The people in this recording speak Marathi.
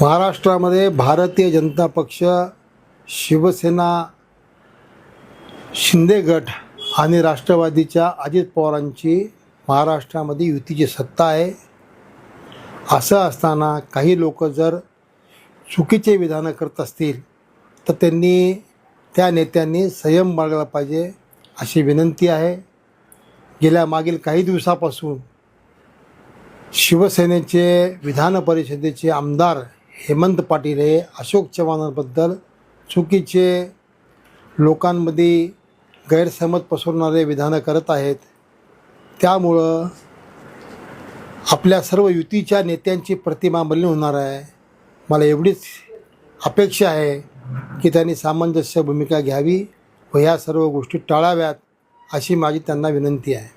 महाराष्ट्रामध्ये भारतीय जनता पक्ष शिवसेना शिंदे गट आणि राष्ट्रवादीच्या अजित पवारांची महाराष्ट्रामध्ये युतीची सत्ता आहे. असं असताना काही लोक जर चुकीचे विधानं करत असतील तर त्यांनी त्या नेत्यांनी संयम बाळगला पाहिजे अशी विनंती आहे. गेल्या मागील काही दिवसापासून शिवसेनेचे विधान परिषदेचे आमदार हेमंत पाटील हे अशोक चव्हाणांबद्दल चुकीचे लोकांमध्ये गैरसमज पसरवणारे विधानं करत आहेत. त्यामुळं आपल्या सर्व युतीच्या नेत्यांची प्रतिमा मलिन होणार आहे. मला एवढीच अपेक्षा आहे की त्यांनी सामंजस्य भूमिका घ्यावी व ह्या सर्व गोष्टी टाळाव्यात अशी माझी त्यांना विनंती आहे.